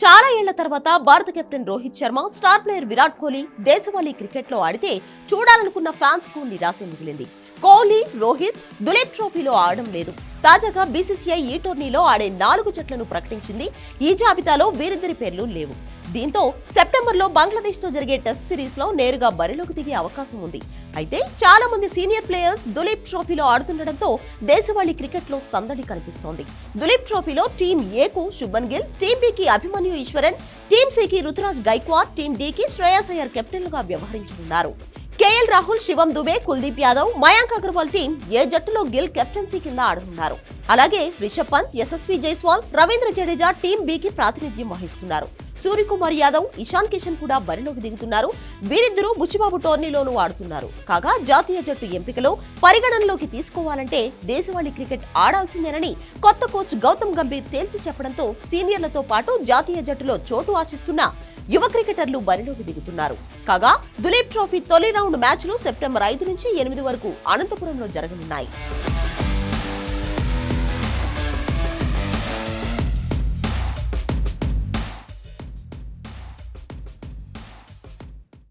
చాలా ఏళ్ళ తర్వాత భారత captain Rohit Sharma star player Virat Kohli దేశవాళీ క్రికెట్లో ఆడితే చూడాలనుకున్న ఫ్యాన్స్కు నిరాశ మిగిలింది. కోహ్లీ రోహిత్ దులీప్ ట్రోఫీలో ఆడడం లేదు. తాజాగా బీసీసీఐ ఈ టోర్నీలో ఆడే నాలుగు జట్లను ప్రకటించింది. ఈ జాబితాలో వీరిద్దరి పేర్లు లేవు. దీంతో సెప్టెంబర్లో బంగ్లాదేశ్తో జరిగే టెస్ట్ సిరీస్లో నేరుగా బరిలోకి దిగే అవకాశం ఉంది. అయితే చాలా మంది సీనియర్ ప్లేయర్స్ దులీప్ ట్రోఫీలో ఆడుతుండటంతో దేశవాళీ క్రికెట్లో సందడి కనిపిస్తోంది. దులీప్ ట్రోఫీలో టీం ఏకు శుభన్ గిల్ టీం బికి అభిమన్యు ఈశ్వరన్ టీం సికి రుతురాజ్ గైక్వాడ్ టీం డికి శ్రేయాస్ అయ్యర్ కెప్టెన్లుగా వ్యవహరించనున్నారు. KL Rahul Shivam Dube Kuldeep Yadav Mayank Agarwal team A జట్టులో గిల్ కెప్టెన్సీ కింద ఆడనున్నారు అలాగే రిషబ్ పంత్ యశస్వి జైస్వాల్ రవీంద్ర జడేజా టీం బికి ప్రాతినిధ్యం వహిస్తున్నారు. సూర్యకుమార్ యాదవ్ ఇషాన్ కిషన్ కూడా బరిలోకి దిగుతున్నారు. వీరిద్దరూ బుచ్చిబాబు టోర్నీలోనూ ఆడుతున్నారు. కాగా జాతీయ జట్టు ఎంపికలో పరిగణనలోకి తీసుకోవాలంటే దేశవాళీ క్రికెట్ ఆడాల్సిందేనని కొత్త కోచ్ గౌతమ్ గంభీర్ తేల్చి చెప్పడంతో సీనియర్లతో పాటు జాతీయ జట్టులో చోటు ఆశిస్తున్న యువ క్రికెటర్లు బరిలోకి దిగుతున్నారు. కాగా దులీప్ ట్రోఫీ తొలి రౌండ్ మ్యాచ్లు సెప్టెంబర్ ఐదు నుంచి ఎనిమిది వరకు అనంతపురంలో జరగనున్నాయి.